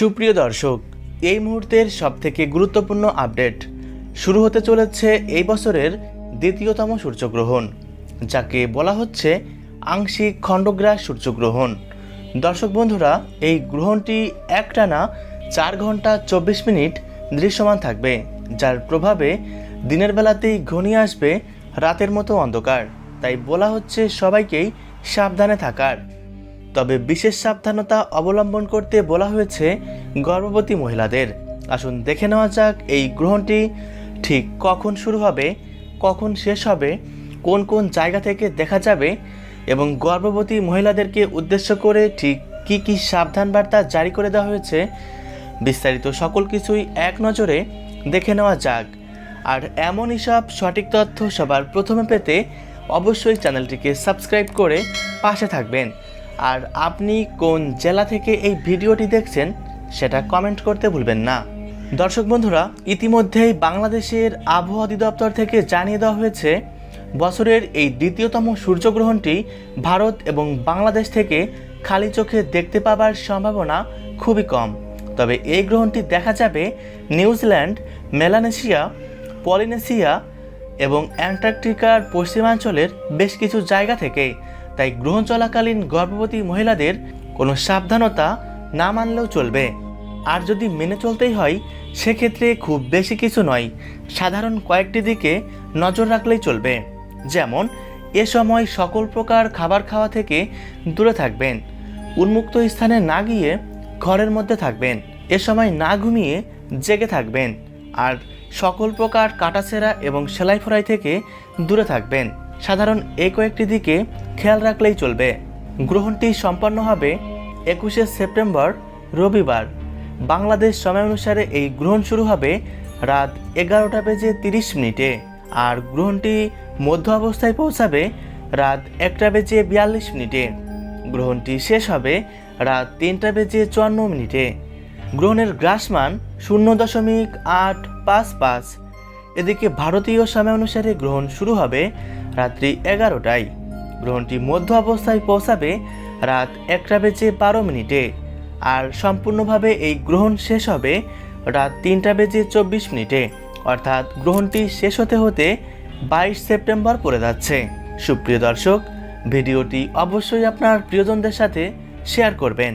সুপ্রিয় দর্শক, এই মুহূর্তের সবথেকে গুরুত্বপূর্ণ আপডেট। শুরু হতে চলেছে এই বছরের দ্বিতীয়তম সূর্যগ্রহণ, যাকে বলা হচ্ছে আংশিক খণ্ডগ্রাস সূর্যগ্রহণ। দর্শক বন্ধুরা, এই গ্রহণটি একটানা চার ঘণ্টা চব্বিশ মিনিট দৃশ্যমান থাকবে, যার প্রভাবে দিনের বেলাতেই ঘনিয়ে আসবে রাতের মতো অন্ধকার। তাই বলা হচ্ছে সবাইকেই সাবধানে থাকার। তবে বিশেষ সাবধানতা অবলম্বন করতে বলা হয়েছে গর্ভবতী মহিলাদের। আসুন দেখে নেওয়া যাক এই গ্রহণটি ঠিক কখন শুরু হবে, কখন শেষ হবে, কোন কোন জায়গা থেকে দেখা যাবে এবং গর্ভবতী মহিলাদেরকে উদ্দেশ্য করে ঠিক কী কী সাবধান বার্তা জারি করে দেওয়া হয়েছে, বিস্তারিত সকল কিছুই এক নজরে দেখে নেওয়া যাক। আর এমনই সব সঠিক তথ্য সবার প্রথমে পেতে অবশ্যই চ্যানেলটিকে সাবস্ক্রাইব করে পাশে থাকবেন। আর আপনি কোন জেলা থেকে এই ভিডিওটি দেখছেন সেটা কমেন্ট করতে ভুলবেন না। দর্শক বন্ধুরা, ইতিমধ্যেই বাংলাদেশের আবহাওয়া অধিদপ্তর থেকে জানিয়ে দেওয়া হয়েছে, বছরের এই দ্বিতীয়তম সূর্যগ্রহণটি ভারত এবং বাংলাদেশ থেকে খালি চোখে দেখতে পাবার সম্ভাবনা খুবই কম। তবে এই গ্রহণটি দেখা যাবে নিউজিল্যান্ড, মেলানেশিয়া, পলিনেশিয়া এবং অ্যান্টার্কটিকার পশ্চিমাঞ্চলের বেশ কিছু জায়গা থেকে। তাই গ্রহণ চলাকালীন গর্ভবতী মহিলাদের কোনো সাবধানতা না মানলেও চলবে। আর যদি মেনে চলতেই হয়, সেক্ষেত্রে খুব বেশি কিছু নয়। সাধারণ কয়েকটি দিকে নজর রাখলেই চলবে। যেমন, এ সময় সকল প্রকার খাবার খাওয়া থেকে দূরে থাকবেন। উন্মুক্ত স্থানে না গিয়ে ঘরের মধ্যে থাকবেন। এ সময় না ঘুমিয়ে জেগে থাকবেন। আর সকল প্রকার কাটাছেঁড়া এবং সেলাই ফোড়াই থেকে দূরে থাকবেন। সাধারণ এই কয়েকটি দিকে খেয়াল রাখলেই চলবে। গ্রহণটি সম্পন্ন হবে একুশে সেপ্টেম্বর, রবিবার। বাংলাদেশ সময় অনুসারে এই গ্রহণ শুরু হবে রাত এগারোটা বেজে তিরিশ মিনিটে আর গ্রহণটি মধ্য অবস্থায় পৌঁছাবে রাত একটা বেজে বিয়াল্লিশ মিনিটে। গ্রহণটি শেষ হবে রাত তিনটা বেজে চুয়ান্ন মিনিটে। গ্রহণের গ্রাসমান শূন্য দশমিক আট পাঁচ পাঁচ এদিকে ভারতীয় সময় অনুসারে গ্রহণ শুরু হবে রাত্রি এগারোটায়। গ্রহণটি মধ্য অবস্থায় পৌঁছাবে রাত একটা বেজে বারো মিনিটে। আর সম্পূর্ণভাবে এই গ্রহণ শেষ হবে রাত তিনটা বেজে চব্বিশ মিনিটে। অর্থাৎ গ্রহণটি শেষ হতে হতে বাইশ সেপ্টেম্বর পড়ে যাচ্ছে। সুপ্রিয় দর্শক, ভিডিওটি অবশ্যই আপনার প্রিয়জনদের সাথে শেয়ার করবেন।